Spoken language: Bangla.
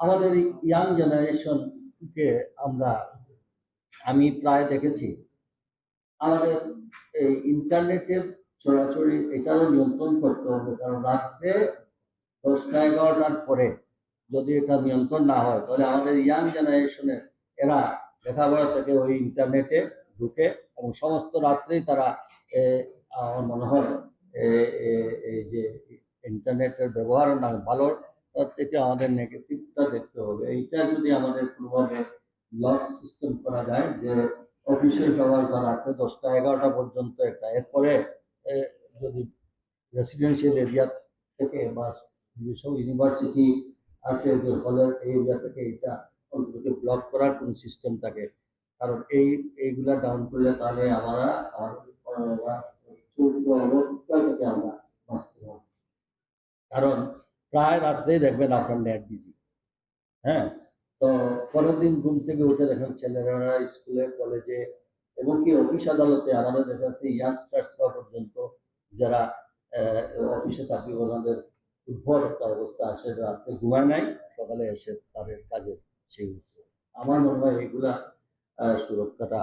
আমাদের ইয়াং জেনারেশনকে আমরা, আমি প্রায় দেখেছি, আমাদের এই ইন্টারনেটের ছড়াছড়ি এটাও নিয়ন্ত্রণ করতে হবে, কারণ রাত্রে দশটা এগারোটার পরে যদি এটা নিয়ন্ত্রণ না হয়, তাহলে আমাদের ইয়াং জেনারেশনের এরা লেখাপড়া থেকে ওই ইন্টারনেটে ঢুকে এবং সমস্ত রাত্রেই তারা আমার মনে হয় এই যে ইন্টারনেটের ব্যবহার না, ভালো তার থেকে আমাদের নেগেটিভটা দেখতে হবে। এইটা যদি আমাদের কোনোভাবে লক সিস্টেম করা যায় যে অফিসের ব্যবহার করা রাত্রে দশটা এগারোটা পর্যন্ত একটা, এরপরে যদি রেসিডেন্সিয়াল এরিয়া থেকে বা যেসব ইউনিভার্সিটি আছে যে হলের এরিয়া থেকে এটা অন্তত ব্লক করার কোনো সিস্টেম থাকে। কারণ এই, এইগুলা ডাউন করলে তাহলে আমরা আমরা বাঁচতে পারব। কারণ প্রায় রাত্রেই দেখবেন আপনার নেট বিজি হ্যাঁ তো পরের দিন ঘুম থেকে উঠে দেখেন ছেলেরা স্কুলে, কলেজে এবং কি অফিস আদালতে, আমাদের দেখা যাচ্ছে ইয়াংস্টার্সরা পর্যন্ত যারা অফিসে থাকে, ওনাদের উদ্ভট একটা অবস্থা আসে রাত্রে ঘুমায় নাই, সকালে এসে তাদের কাজে সেই। আমার মনে হয় এগুলা সুরক্ষাটা